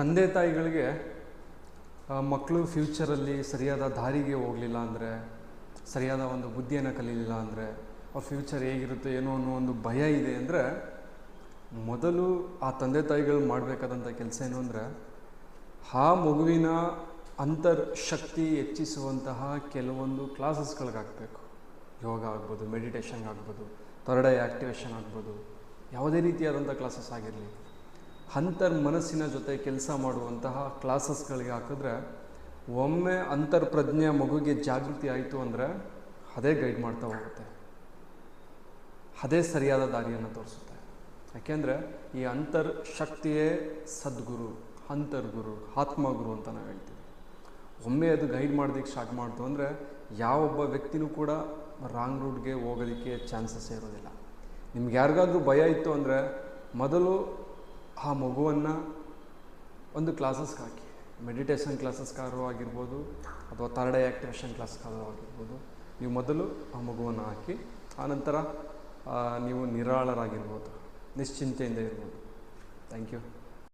ತಂದೆ ತಾಯಿಗಳಿಗೆ ಮಕ್ಕಳು ಫ್ಯೂಚರಲ್ಲಿ ಸರಿಯಾದ ದಾರಿಗೆ ಹೋಗಲಿಲ್ಲ ಅಂದರೆ, ಸರಿಯಾದ ಒಂದು ಬುದ್ಧಿಯನ್ನು ಕಲೀಲಿಲ್ಲ ಅಂದರೆ, ಅವ್ರ ಫ್ಯೂಚರ್ ಹೇಗಿರುತ್ತೆ ಏನೋ ಅನ್ನೋ ಒಂದು ಭಯ ಇದೆ ಅಂದರೆ, ಮೊದಲು ಆ ತಂದೆ ತಾಯಿಗಳು ಮಾಡಬೇಕಾದಂಥ ಕೆಲಸ ಏನು ಅಂದರೆ, ಆ ಮಗುವಿನ ಅಂತರ್ ಶಕ್ತಿ ಹೆಚ್ಚಿಸುವಂತಹ ಕೆಲವೊಂದು ಕ್ಲಾಸಸ್ಗಳಿಗಾಗಬೇಕು ಯೋಗ ಆಗ್ಬೋದು ಮೆಡಿಟೇಷನ್ ಆಗ್ಬೋದು ಥರ್ಡ್ ಆ್ಯಕ್ಟಿವೇಶನ್ ಆಗ್ಬೋದು, ಯಾವುದೇ ರೀತಿಯಾದಂಥ ಕ್ಲಾಸಸ್ ಆಗಿರಲಿ. ಅಂತರ್ ಮನಸ್ಸಿನ ಜೊತೆ ಕೆಲಸ ಮಾಡುವಂತಹ ಕ್ಲಾಸಸ್ಗಳಿಗೆ ಹಾಕಿದ್ರೆ ಒಮ್ಮೆ ಅಂತರ್ಪ್ರಜ್ಞೆ ಮಗುಗೆ ಜಾಗೃತಿ ಆಯಿತು ಅಂದರೆ ಅದೇ ಗೈಡ್ ಮಾಡ್ತಾ ಹೋಗುತ್ತೆ. ಅದೇ ಸರಿಯಾದ ದಾರಿಯನ್ನು ತೋರಿಸುತ್ತೆ. ಯಾಕೆಂದರೆ ಈ ಅಂತರ್ ಶಕ್ತಿಯೇ ಸದ್ಗುರು, ಅಂತರ್ಗುರು, ಆತ್ಮಗುರು ಅಂತ ನಾವು ಹೇಳ್ತೀವಿ. ಒಮ್ಮೆ ಅದು ಗೈಡ್ ಮಾಡೋದಕ್ಕೆ ಸ್ಟಾರ್ಟ್ ಮಾಡ್ತು ಅಂದರೆ ಯಾವೊಬ್ಬ ವ್ಯಕ್ತಿನೂ ಕೂಡ ರಾಂಗ್ ರೂಟ್ಗೆ ಹೋಗೋದಕ್ಕೆ ಚಾನ್ಸಸ್ ಇರೋದಿಲ್ಲ. ನಿಮ್ಗೆ ಯಾರಿಗಾದ್ರೂ ಭಯ ಇತ್ತು ಅಂದರೆ ಮೊದಲು ಆ ಮಗುವನ್ನು ಒಂದು ಕ್ಲಾಸಸ್ಗೆ ಹಾಕಿ. ಮೆಡಿಟೇಷನ್ ಕ್ಲಾಸಸ್ಗಾರು ಆಗಿರ್ಬೋದು, ಅಥವಾ ಥರ್ಡ್ ಐ ಆ್ಯಕ್ಟಿವೇಷನ್ ಕ್ಲಾಸ್ಗಾರು ಆಗಿರ್ಬೋದು, ನೀವು ಮೊದಲು ಆ ಮಗುವನ್ನು ಹಾಕಿ, ಆನಂತರ ನೀವು ನಿರಾಳರಾಗಿರ್ಬೋದು, ನಿಶ್ಚಿಂತೆಯಿಂದ ಇರ್ಬೋದು. Thank you